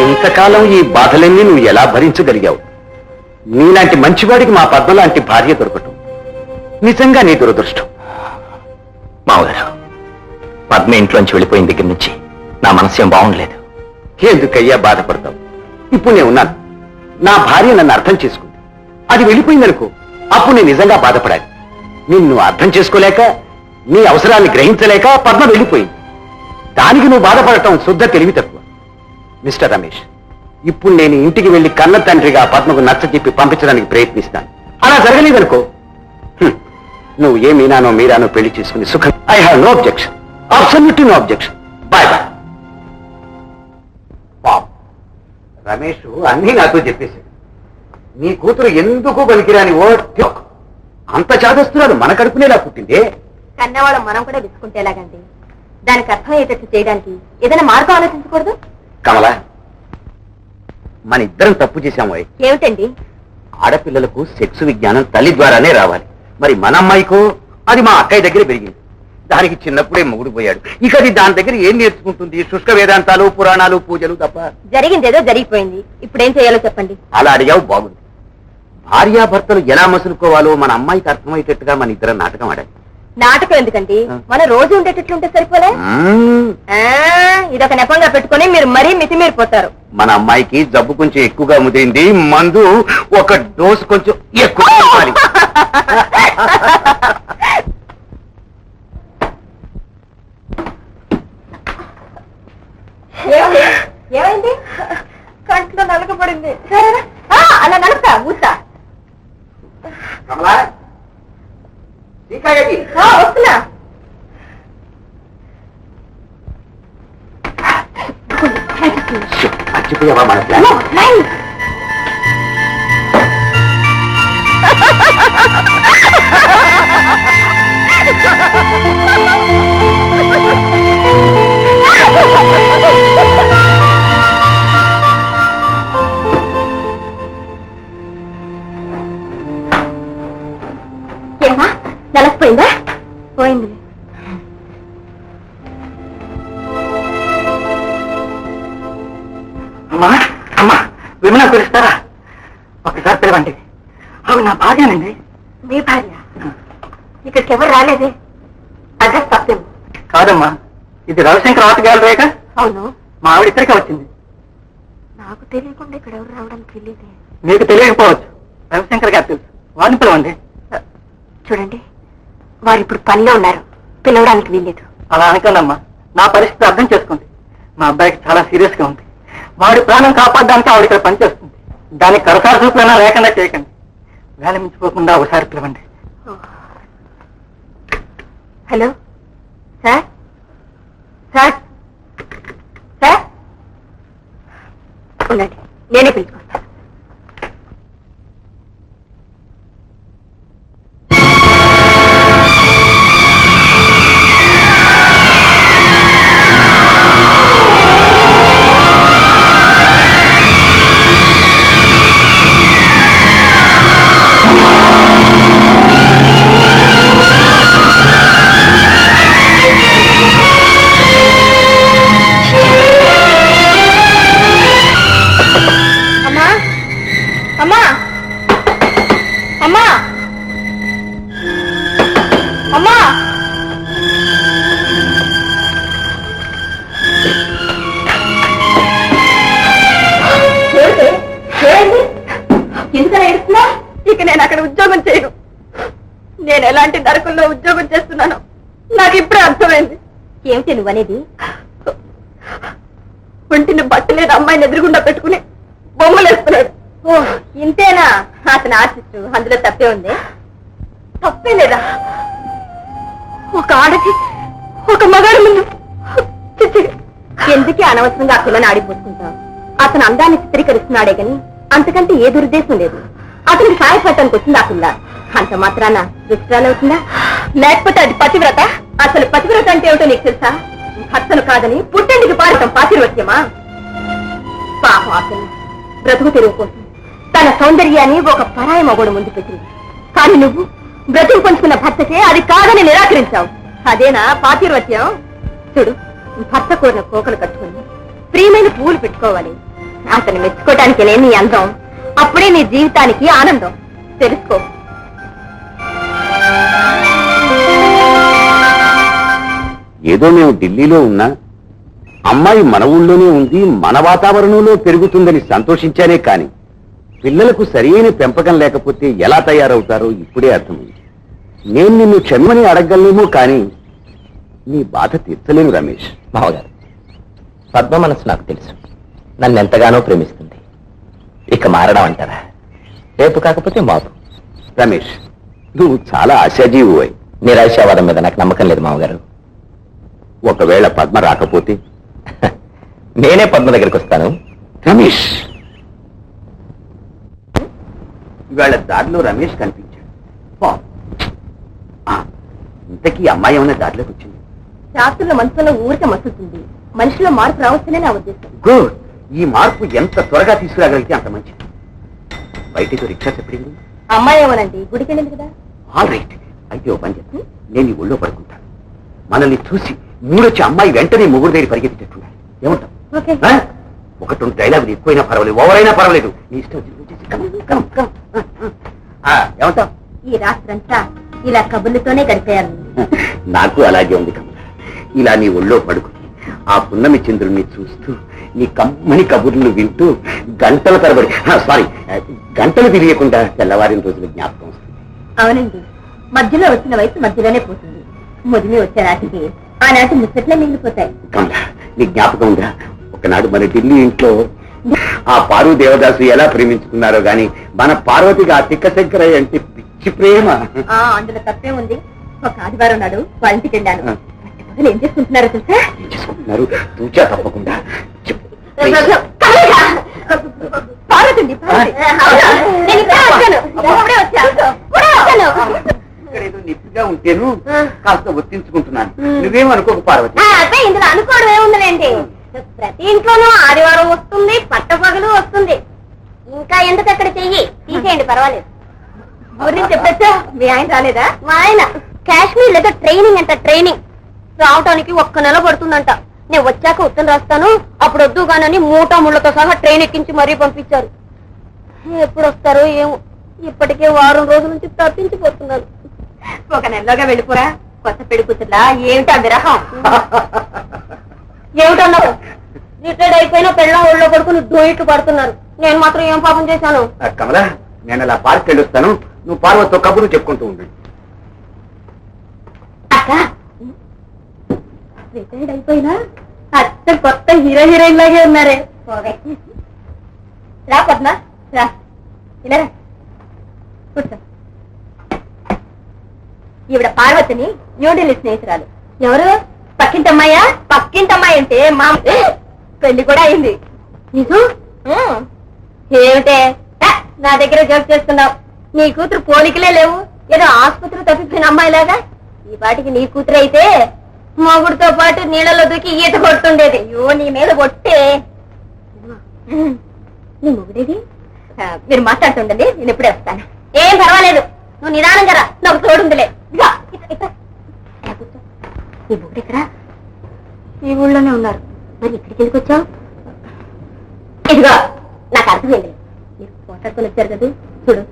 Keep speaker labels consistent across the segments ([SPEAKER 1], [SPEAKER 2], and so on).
[SPEAKER 1] ఇంతకాలం ఈ బాధలన్నీ నువ్వు ఎలా భరించగలిగావు? నీలాంటి మంచివాడికి మా పద్మ లాంటి భార్య దొరకటం నిజంగా నీ దురదృష్టం.
[SPEAKER 2] మామగారు పద్మ ఇంట్లోంచి వెళ్ళిపోయిన దగ్గర నుంచి నా మనసు బాగుండలేదు.
[SPEAKER 1] ఎందుకయ్యా బాధపడతావు? ఇప్పుడు నేను ఉన్నాను. నా భార్య నన్ను అర్థం చేసుకుంది. అది వెళ్ళిపోయిందనుకో అప్పుడు నేను నిజంగా బాధపడాలి. నిన్ను అర్థం చేసుకోలేక నీ అవసరాన్ని గ్రహించలేక పద్మ వెళ్ళిపోయింది. దానికి నువ్వు బాధపడటం శుద్ధ తెలివి తక్కువ. మిస్టర్ రమేష్ ఇప్పుడు నేను ఇంటికి వెళ్ళి కన్న తండ్రిగా పద్మకు నచ్చ చెప్పి పంపించడానికి ప్రయత్నిస్తాను అలా జరగలేదనుకో. నువ్వు ఏ మీనానో మీరానో పెళ్ళి చేసుకుని సుఖం. I have no objection absolute no objection bye bye pop. Ramesh అన్నీ నాతో చెప్పేశాడు. నీ కూతురు ఎందుకు పనికిరాని ఓ అంత చాదస్తున్నాడు మన కడుపునేలా పుట్టిందే?
[SPEAKER 3] కన్నవాళ్ళం మనం కూడా విసుకుంటేలాగండి దానికి అర్థం అయ్యేటట్టు చేయడానికి ఏదైనా మార్గం ఆలోచించకూడదు?
[SPEAKER 1] కమలా మన ఇద్దరం తప్పు చేశాము.
[SPEAKER 3] ఏమిటండి?
[SPEAKER 1] ఆడపిల్లలకు సెక్స్ విజ్ఞానం తల్లి ద్వారానే రావాలి. మరి మన అమ్మాయికో అది మా అక్కయ్య దగ్గర పెరిగింది. దానికి చిన్నప్పుడే మొగుడు పోయాడు. ఇక అది దాని దగ్గర ఏం నేర్చుకుంటుంది? శుష్క వేదాంతాలు పురాణాలు పూజలు తప్ప?
[SPEAKER 3] జరిగిందేదో జరిగిపోయింది. ఇప్పుడు ఏం చేయాలో చెప్పండి.
[SPEAKER 1] అలా అడిగావు బాగుంది. భార్యాభర్తలు ఎలా మసులుకోవాలో మన అమ్మాయికి అర్థమయ్యేటట్టుగా మన ఇద్దరం నాటకం ఆడాలి
[SPEAKER 3] నాటకం ఎందుకండి? మన రోజు ఉండేటట్లుంటే సరిపోలే. ఆ, ఇదొక నెపంగా పెట్టుకొని మీరు మరీ మితిమీరిపోతారు.
[SPEAKER 1] మన అమ్మాయికి జబ్బు కొంచెం ఎక్కువగా ముదిరింది మందు ఒక డోసు కొంచెం ఎక్కువ ఇవ్వాలి.
[SPEAKER 3] ఏమైంది? ఏమైంది కంట్లో నలకపడింది అలా నలుపుతా ఊసా
[SPEAKER 1] కమలా శ్రీకాయకి.
[SPEAKER 3] వస్తున్నా.
[SPEAKER 1] మర్చిపోయావా మన ప్లాన్ భార్యనండి
[SPEAKER 3] మీ భార్య. ఇక్కడికి ఎవరు రాలేదే? అడ్రస్ తప్పేమో
[SPEAKER 1] కాదమ్మా ఇది రవిశంకర్ ఆర్ట్ గ్యాలరీగా?
[SPEAKER 3] అవును.
[SPEAKER 1] మా ఆవిడ ఇక్కడికే వచ్చింది.
[SPEAKER 3] నాకు తెలియకుండా ఇక్కడ ఎవరు రావడానికి తెలియదే
[SPEAKER 1] మీకు తెలియకపోవచ్చు. రవిశంకర్ గారు తెలుసు. వారిని పిలవండి.
[SPEAKER 3] చూడండి వారు ఇప్పుడు పనిలో ఉన్నారు. పిలవడానికి వీల్లేదు.
[SPEAKER 1] అలా అనకండమ్మా. నా పరిస్థితి అర్థం చేసుకోండి మా అబ్బాయికి చాలా సీరియస్గా ఉంది. వాడి ప్రాణం కాపాడడానికి ఆవిడ ఇక్కడ పనిచేస్తుంది. దానికి కరసార చూపులైనా లేకుండా చేయకండి. వేలమించిపోకుండా ఒకసారి పిలవండి.
[SPEAKER 3] హలో? సార్? సార్? సార్? ఉండండి. నేనే పిలుచుకొస్తాను ఏమిటి నువ్వనేది? ఒంటిని బట్టలేదు అమ్మాయిని ఎదురుగుండా పెట్టుకుని బొమ్మలు వేస్తున్నాడు ఓ ఇంతేనా? అతను ఆర్టిస్ట్ అందులో తప్పే ఉంది. తప్పే లేదా? ఒక ఆడది ఒక మగాడి ముందు. ఎందుకే అనవసరంగా ఆ పిల్లని ఆడిపోతుంటావు అతను అందాన్ని చిత్రీకరిస్తున్నాడే గాని అంతకంటే ఏ దురుద్దేశం లేదు. అతనికి సాయపడటానికి వచ్చింది ఆ పిల్ల. అంత మాత్రాన దుష్టాలవుతుందా లేకపోతే అది పతివ్రత? అసలు పతివ్రత అంటే ఏమిటో నీకు తెలుసా? భర్తను కాదని పుట్టండికి పారటం పాతివ్రత్యమా? పాపం అసలు బ్రతుకు తెరువు కోసం తన సౌందర్యాన్ని ఒక పరాయి మగోడు ముందు పెట్టింది. కానీ నువ్వు బ్రతుకు పంచుకున్న భర్తకే అది కాదని నిరాకరించావు. అదేనా పాతిర్వత్యం చూడు భర్త కోరిన కోకలు కట్టుకుని ప్రియమైన పువ్వులు పెట్టుకోవాలి. అతను మెచ్చుకోవటానికి లేని అందం. అప్పుడే నీ జీవితానికి ఆనందం. తెలుసుకో.
[SPEAKER 1] ఏదో మేము ఢిల్లీలో ఉన్నా అమ్మాయి మన ఊళ్ళోనే ఉంది మన వాతావరణంలో పెరుగుతుందని సంతోషించానే కాని పిల్లలకు సరియైన పెంపకం లేకపోతే ఎలా తయారవుతారో ఇప్పుడే అర్థమైంది. నేను నిన్ను క్షమని అడగలేమో కానీ నీ బాధ తీర్చలేను రమేష్.
[SPEAKER 2] మామగారు పద్మ మనసు నాకు తెలుసు. నన్ను ఎంతగానో ప్రేమిస్తుంది. ఇక మారడం అంటారా? రేపు కాకపోతే మాపు
[SPEAKER 1] రమేష్ నువ్వు చాలా ఆశాజీవు అయి
[SPEAKER 2] నిరాశావాదం మీద నాకు నమ్మకం లేదు మామగారు
[SPEAKER 1] ఒకవేళ పద్మ రాకపోతే?
[SPEAKER 2] నేనే పద్మ దగ్గరికి వస్తాను.
[SPEAKER 1] రమేష్! ఇవాళ దారిలో రమేష్ కనిపించాడు. ఇంతకీ అమ్మాయి ఏమైనా దారిలోకి వచ్చింది?
[SPEAKER 3] శాస్త్రంలో మనసులో ఊరిక మసులుతుంది. మనిషిలో మార్పు రావచ్చనే నా ఉద్దేశం.
[SPEAKER 1] గుడ్. ఈ మార్పు ఎంత త్వరగా తీసుకురాగలిగితే అంత మంచిది. బయటకు రిక్షా చెప్పింది
[SPEAKER 3] అమ్మాయి ఏమోనండి? గుడికి వెళ్ళింది కదా?
[SPEAKER 1] All right. అయితే ఓ పని చెప్పు నేను ఈ ఒళ్ళో పడుకుంటాను. మనల్ని చూసి మూడొచ్చి అమ్మాయి వెంటనే ముగ్గురు దగ్గర పరిగెత్తేటట్టున్నాడు ఏమంటావు? ఒకటి రెండు డైలాగులు ఎక్కువైనా పర్వాలేదు ఓవరైనా పర్వాలేదు. నీ ఇష్టం ఏమంటావ్?
[SPEAKER 3] ఈ రాత్రంతా ఇలా కబుర్లతోనే గడిపేయాలి
[SPEAKER 1] నాకు అలాగే ఉంది కమల ఇలా నీ ఒళ్ళో పడుకుని ఆ పున్నమి చంద్రుణ్ణి చూస్తూ నీ కమ్మని కబుర్లు వింటూ గంటల తరబడి సారీ గంటలు తిరియకుండా తెల్లవారిన రోజులు జ్ఞాపకం వస్తుంది.
[SPEAKER 3] అవునండి. మధ్యలో వచ్చిన వయసు మధ్యలోనే పోతుంది. ముదిమి వచ్చే నాటికి ఆనాటి ముచ్చట్లే మిగిలిపోతాయి.
[SPEAKER 1] కమల నీ జ్ఞాపకం ఉందా? ఒకనాడు మన ఢిల్లీ ఇంట్లో ఆ పారు దేవదాసు ఎలా ప్రేమించుకున్నారో గాని మన పార్వతికి ఆ తిక్క శంకరయ్య అంటే పిచ్చి ప్రేమ.
[SPEAKER 3] ఆ అందులో తప్పే ఉంది. ఒక ఆదివారం నాడు వాళ్ళ ఇంటికి వెళ్ళాను. అసలు ఏం చేసుకుంటున్నారో తెలుసా?
[SPEAKER 1] ఏం చేసుకుంటున్నారు తూచా తప్పకుండా. చెప్పు.
[SPEAKER 3] పార్వతి. అవునా? నేను ఇప్పుడే వచ్చాను. ఇప్పుడే వచ్చాను.
[SPEAKER 1] ఇక్కడ ఏదో నిప్పుగా ఉంటేను. కాస్త ఒత్తించుకుంటున్నాను. నువ్వేమనుకోకు పార్వతి.
[SPEAKER 3] అదే ఇందులో అనుకోవడం ఏముందండి ప్రతి ఇంట్లోనూ ఆదివారం వస్తుంది పట్టపగలు వస్తుంది. ఇంకా ఎందుకు అక్కడ చెయ్యి? తీసేయండి పర్వాలేదు. గురించి చెప్పచ్చా? మీ ఆయన రాలేదా? మా ఆయన. కాశ్మీర్ లేదా ట్రైనింగ్ అంట ట్రైనింగ్. రావటానికి ఒక్క నెల పడుతుందంట. నేను వచ్చాక ఉత్తరం రాస్తాను అప్పుడు వద్దు కానని మూట ముళ్ళతో సహా ట్రైన్ ఎక్కించి మరీ పంపించారు. ఎప్పుడు వస్తారో ఏమో. ఇప్పటికే వారం రోజుల నుంచి తప్పించిపోతున్నాను ఒక నెలలోగా వెళ్ళిపోరా. కొత్త పెళ్ళి కూతుర్లా? ఏమిటా విరహం? ఏమిటన్నావు? రిటైర్డ్ అయిపోయినా పెళ్ళం ఒళ్ళో పడుకుని డోయిట్లు పడుతున్నారు. నేను మాత్రం ఏం పాపం చేశాను?
[SPEAKER 1] కమలా నేను అలా పార్క్ వెళ్ళొస్తాను. నువ్వు పార్వతితో కబుర్లు చెప్పుకుంటూ ఉండు.
[SPEAKER 3] అక్క రిటైర్డ్ అయిపోయినా అత్త కొత్త హీరో హీరోయిన్ లాగే ఉన్నారే. రా పద్మ. రా. ఇలా. కూర్చో. ఈవిడ పార్వతిని న్యూఢిల్లీ స్నేహితురాలు. ఎవరు? పక్కింటమ్మాయా? పక్కింటమ్మాయి అంటే మా పెళ్ళి కూడా అయింది. నిజు ఏమిటే? నా దగ్గర జోక్ చేస్తున్నావు. నీ కూతురు పోలికలే లేవు. ఏదో ఆసుపత్రి తప్పిపోయిన అమ్మాయిలాగా. ఈ పాటికి నీ కూతురు అయితే మొగుడితో పాటు నీళ్ళలో దూకి ఈత కొడుతుండేది. అయ్యో నీ మీద కొట్టే నీ మొగుడేది? మీరు మాట్లాడుతుండండి నేను ఇప్పుడే వస్తాను. ఏం పర్వాలేదు. నువ్వు నిదానంగా రా. నాకు తోడుందిలే. ఇదిగో, ఇట్లా, ఇలా కూర్చో. నీ ఈ ఊళ్ళోనే ఉన్నారు. మరి ఇక్కడికి ఎందుకు వచ్చావు? ఇదిగో నాకు అర్థమైంది మీరు పోట్లాడుకొని వచ్చారు కదా చూడు.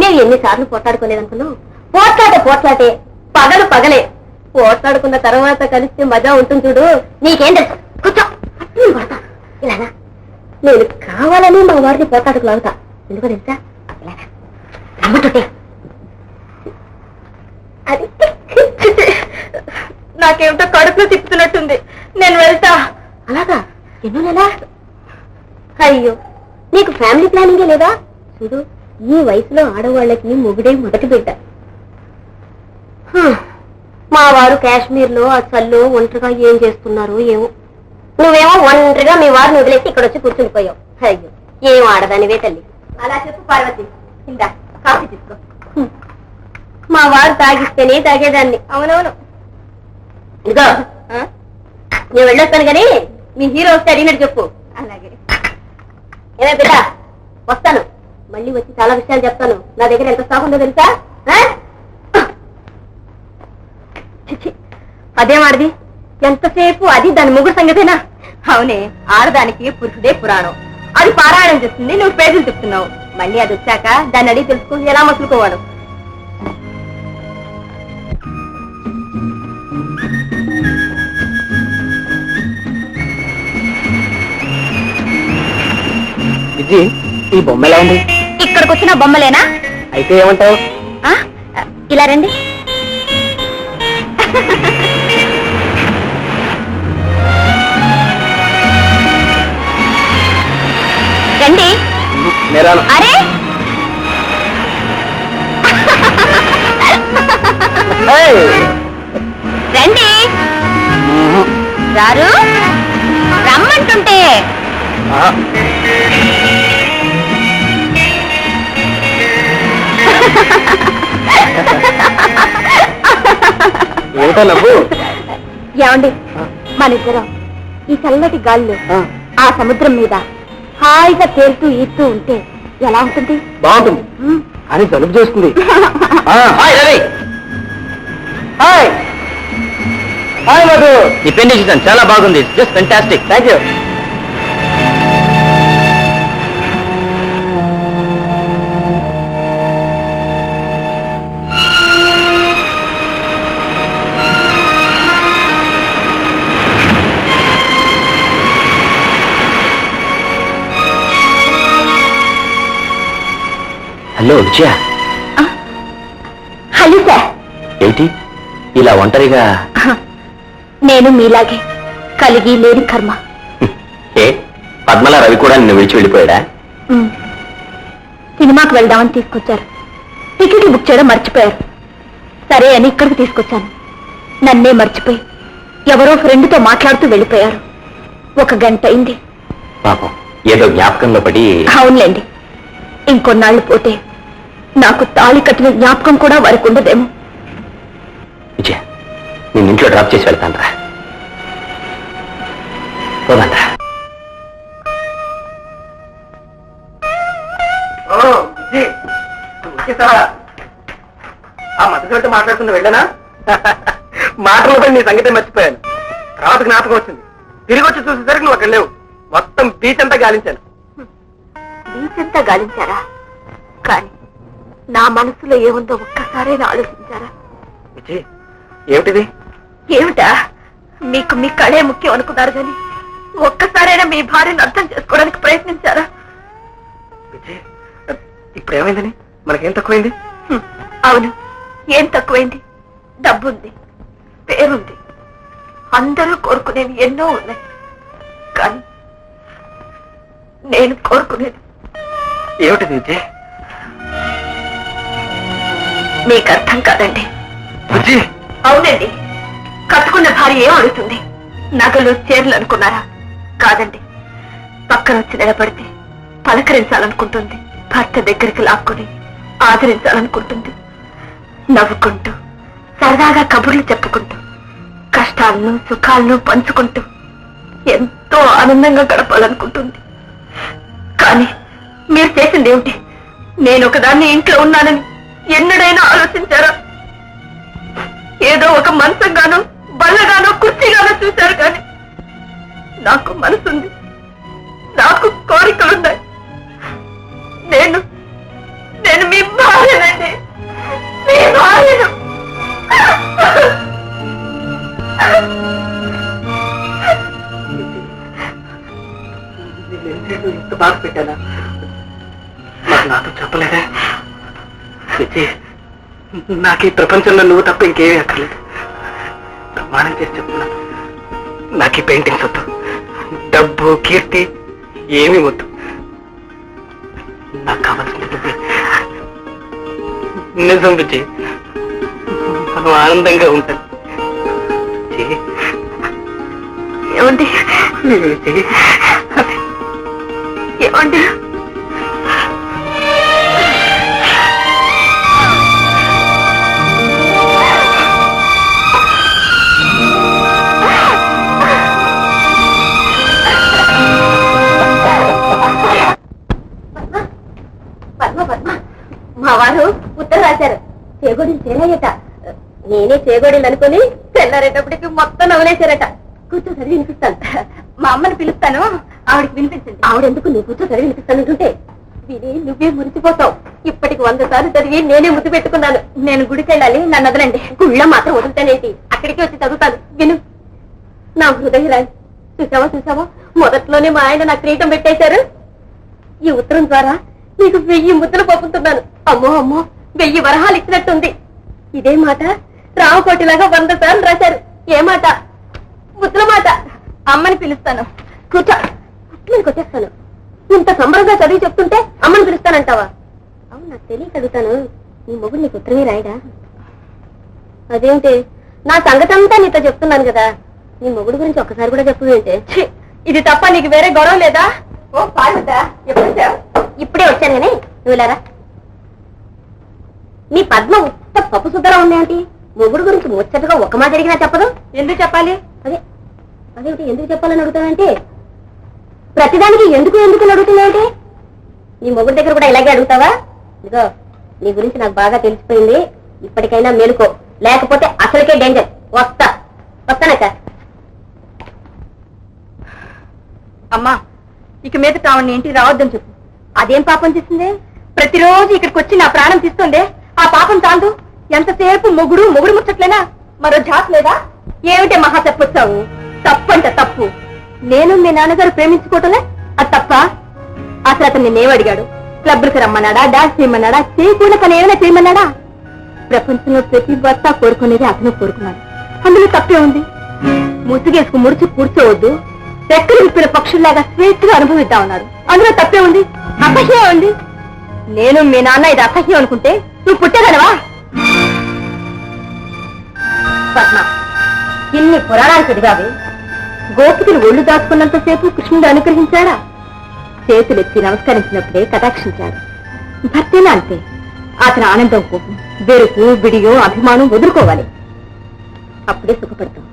[SPEAKER 3] నేను ఎన్నిసార్లు పోట్లాడుకోలేదనుకున్నావు? పోట్లాటే పోట్లాటే పగలు పగలే. పోట్లాడుకున్న తర్వాత కలిస్తే మజా ఉంటుంది చూడు. నీకేం తెలుసు? కూర్చో. నేను ఇలానా నేను కావాలని మా వారిని పోట్లాడుకులాగుతా ఎందుకో తెలుసా? ఇలానా అది నాకేమిటో కడుపులో తిప్పుతున్నట్టుంది. నేను వెళ్తా. అలాగా? ఎన్నో నెలా? అయ్యో. నీకు ఫ్యామిలీ ప్లానింగే లేదా? చూడు ఈ వయసులో ఆడవాళ్ళకి మొగుడే మొదటి బిడ్డ. మా వారు కాశ్మీర్లో అసలు ఒంటరిగా ఏం చేస్తున్నారు ఏమో. నువ్వేమో ఒంటరిగా మీ వారిని వదిలేసి ఇక్కడ వచ్చి కూర్చునిపోయావు అయ్యో ఏం ఆడదానివే తల్లి. అలా చెప్పు పార్వతి. ఇందా కాఫీ తీసుకో. మా వారు తాగిస్తేనే తాగేదాన్ని. అవునవును. ఇదిగో. నేను వెళ్ళొస్తాను కానీ మీ హీరో వస్తే అడిగినట్టు చెప్పు. అలాగే. ఏమే బిడ్డ? వస్తాను. మళ్ళీ వచ్చి చాలా విషయాలు చెప్తాను. నా దగ్గర ఎంత స్టాక్ ఉందో తెలుసా? అదేం ఆడది
[SPEAKER 4] ఎంతసేపు అది దాని ముగ్గురు సంగతేనా? అవునే ఆడదానికి పురుషుడే పురాణం. అది పారాయణం చేస్తుంది నువ్వు పేర్లు చెప్తున్నావు. మళ్ళీ అది వచ్చాక దాన్ని అడిగి తెలుసుకో ఎలా మసులుకోవాడు
[SPEAKER 2] విజి ఈ బొమ్మ ఎలా ఉంది
[SPEAKER 4] ఇక్కడికి వచ్చిన బొమ్మలేనా?
[SPEAKER 2] అయితే ఏమంటావు?
[SPEAKER 4] ఆ? ఇలా రండి. రండి. అరే! రండి. రారు రమ్మంటుంటే.
[SPEAKER 2] ఏమిటో నవ్వు
[SPEAKER 4] ఏమండి? మన ఇద్దరం ఈ చల్లటి గాలిలో ఆ. సముద్రం మీద హాయిగా తేలుతూ ఈదుతూ ఉంటే ఎలా ఉంటుంది?
[SPEAKER 2] బాగుంటుంది. అని జలుబు చేస్తుంది. Hi hi. మధు. నీ చాలా బాగుంది. Just fantastic thank you hello Vijaya.
[SPEAKER 4] Hello sir.
[SPEAKER 2] ఏంటి? ఇలా ఒంటరిగా
[SPEAKER 4] నేను మీలాగే కలిగి లేని కర్మ.
[SPEAKER 2] ఏ? పద్మల రవి కూడా నిన్ను విడిచి వెళ్ళిపోయాడా.
[SPEAKER 4] సినిమాకి వెళ్దామని తీసుకొచ్చారు. టికెట్ బుక్ చేయడం మర్చిపోయారు. సరే అని ఇక్కడికి తీసుకొచ్చాను. నన్నే మర్చిపోయి ఎవరో ఫ్రెండ్తో మాట్లాడుతూ వెళ్ళిపోయారు. ఒక గంట అయింది.
[SPEAKER 2] పాపం ఏదో జ్ఞాపకంలో పడి
[SPEAKER 4] అవునులేండి. ఇంకొన్నాళ్ళు పోతే నాకు తాళి కట్టిన జ్ఞాపకం కూడా వారికి ఉండదేమో.
[SPEAKER 2] విజయ నేను ఇంట్లో డ్రాప్ చేసి వెళ్తాను రా. పోదండ్రా
[SPEAKER 5] ఆ మధ్యలో మాట్లాడుతున్న వెళ్ళనా? మాటలతో నీ సంగతి మర్చిపోయాను. తర్వాత జ్ఞాపకం వచ్చింది. తిరిగి వచ్చి చూసేసరికి నువ్వు అక్కడ లేవు. మొత్తం బీచ్ అంతా గాలించాను.
[SPEAKER 4] బీచంతా గాలించారా? కానీ నా మనసులో ఏముందో ఒక్కసారైనా ఆలోచించారా?
[SPEAKER 5] విజయ్ ఏమిటిది?
[SPEAKER 4] ఏమిటా? మీకు మీ కళే ముఖ్యం అనుకున్నారు కానీ ఒక్కసారైనా మీ భార్యను అర్థం చేసుకోవడానికి ప్రయత్నించారా?
[SPEAKER 5] ఇప్పుడు ఏమైందని మనకేం తక్కువైంది?
[SPEAKER 4] అవును ఏం తక్కువైంది? డబ్బుంది పేరుంది. అందరూ కోరుకునేవి ఎన్నో ఉన్నాయి. కానీ నేను కోరుకునేది.
[SPEAKER 5] ఏమిటిది విజయ్?
[SPEAKER 4] మీకు అర్థం కాదండి. అవునండి. కట్టుకున్న భార్య ఏం అడుగుతుంది? నగలు చీరలు అనుకున్నారా? కాదండి. పక్కన వచ్చి నిలబడితే పలకరించాలనుకుంటుంది. భర్త దగ్గరికి లాక్కుని ఆదరించాలనుకుంటుంది. నవ్వుకుంటూ సరదాగా కబుర్లు చెప్పుకుంటూ కష్టాలను సుఖాలను పంచుకుంటూ ఎంతో ఆనందంగా గడపాలనుకుంటుంది. కానీ మీరు చేసింది ఏమిటి? నేను ఒకదాన్ని ఇంట్లో ఉన్నానని ఎన్నడైనా ఆలోచించారా? ఏదో ఒక మంచంగానో బల్లగానో కుర్చీగానో చూశారు కానీ నాకు మనసుంది. నాకు కోరికలున్నాయి. నేను నేను మీ భార్యనండి. మీ భార్యను.
[SPEAKER 5] ఇంత బాధ పెట్టానా? నాకు నాతో చెప్పలేదే? విజయ్ నాకు ఈ ప్రపంచంలో నువ్వు తప్ప ఇంకేమీ అక్కర్లేదు. ప్రమాణం చేసి చెప్తున్నా నాకు ఈ పెయింటింగ్స్ వద్దు. డబ్బు కీర్తి ఏమీ వద్దు. నాకు కావాల్సింది నువ్వే. నిజం విజయ్ మనం ఆనందంగా ఉంటాం
[SPEAKER 4] ఏమండి? ఏమండి? రాశారు. చేగోడీలు తేలాయట. నేనే చేగోడీలు అనుకుని
[SPEAKER 3] తెల్లారేటప్పటికి మొత్తం నవ్వులేశారట. కూర్చో చదివి వినిపిస్తాను. మా అమ్మని పిలుస్తాను. ఆవిడకి వినిపించండి. ఆవిడెందుకు నీ కూర్చో చదివి వినిపిస్తానంటుంటే విని నువ్వే మురిసిపోతావు. ఇప్పటికి వంద సార్లు చదివి నేనే ముద్దు పెట్టుకున్నాను. నేను గుడికి వెళ్ళాలి నన్ను వదలండి. గుళ్ళ మాత్రం వదులుతానేంటి? అక్కడికి వచ్చి చదువుతాను. విను. నా హృదయ రాయి చూసావా చూసావా? మొదట్లోనే మా ఆయన నాకు క్రీటం పెట్టేశారు. ఈ ఉత్తరం ద్వారా నీకు వెయ్యి ముద్దలు పంపుతున్నాను అమ్మో అమ్మో వెయ్యి వరహాలు ఇచ్చినట్టుంది. ఇదే మాట రామకోటిలాగా వంద సార్లు రాశారు. ఏ మాట? ముద్ర మాట. అమ్మని పిలుస్తాను. కూర్చో. నేను వచ్చేస్తాను ఇంత సంబరంగా చదివి చెప్తుంటే అమ్మని పిలుస్తానంటావా? అవును నాకు తెలియక అడుగుతాను. నీ మొగుడు నీకు ఉత్తరమే రాయడా? అదేంటి నా సంగతంతా నీతో చెప్తున్నాను కదా. నీ మొగుడు గురించి ఒక్కసారి కూడా చెప్పు ఏంటి? ఇది తప్ప నీకు వేరే గొడవ లేదా? ఓ పాడుతా ఎప్పుడు ఇప్పుడే వచ్చాను కానీ నువ్వు నీ పద్మ ఉత్త పప్పు సుద్దరా ఉందేంటి మొగుడు గురించి ముచ్చటగా ఒక మాట జరిగినా చెప్పదు? ఎందుకు చెప్పాలి? అదే అదేంటి ఎందుకు చెప్పాలని అడుగుతానంటే ప్రతిదానికి ఎందుకు ఎందుకు అడుగుతున్నాయంటే నీ మొగుడు దగ్గర కూడా ఇలాగే అడుగుతావా? ఇదిగో నీ గురించి నాకు బాగా తెలిసిపోయింది. ఇప్పటికైనా మేలుకో. లేకపోతే అసలుకే డేంజర్. వస్తా. వస్తానక్క అమ్మా ఇక మీద కావండి ఇంటికి రావద్దని చెప్పు. అదేం పాపం చేసిందే ప్రతిరోజు ఇక్కడికి వచ్చి నా ప్రాణం తీస్తుందే? ఆ పాపం చాలు ఎంతసేపు మొగుడు మొగుడు ముచ్చట్లేనా? మరో ఝాస్ లేదా? ఏమిటే మహా తప్పొచ్చావు తప్పంట తప్పు. నేను మీ నాన్నగారు ప్రేమించుకోవటమే? అది తప్ప? అసలు అతను నిన్నేం అడిగాడు? క్లబ్లకు రమ్మన్నాడా? డాన్స్ చేయమన్నాడా? చేయకుండా పని ఏమైనా చేయమన్నాడా? ప్రపంచంలో ప్రతి భర్త కోరుకునేది అతను కోరుకున్నాడు. అందులో తప్పే ఉంది. ముసుగేసుకు ముడుచు కూర్చోవద్దు. రెక్కలు విప్పిన పక్షుల్లాగా స్వేచ్ఛగా అనుభవిద్దామన్నారు. అందులో తప్పే ఉంది. అసహ్యం ఉంది. నేను మీ నాన్న ఇది అసహ్యం అనుకుంటే నువ్వు పుట్టగలవా? పద్మ ఇన్ని పురాణాలు చదివావి? గోపికలు ఒళ్ళు దాచుకున్నంతసేపు కృష్ణుడు అనుగ్రహించాడా? చేతులెత్తి నమస్కరించినప్పుడే కటాక్షించాడు. భర్తేనా అంతే? అతని ఆనందం కోపం బెరుకు బిడియో అభిమానం వదులుకోవాలి. అప్పుడే సుఖపడతాం.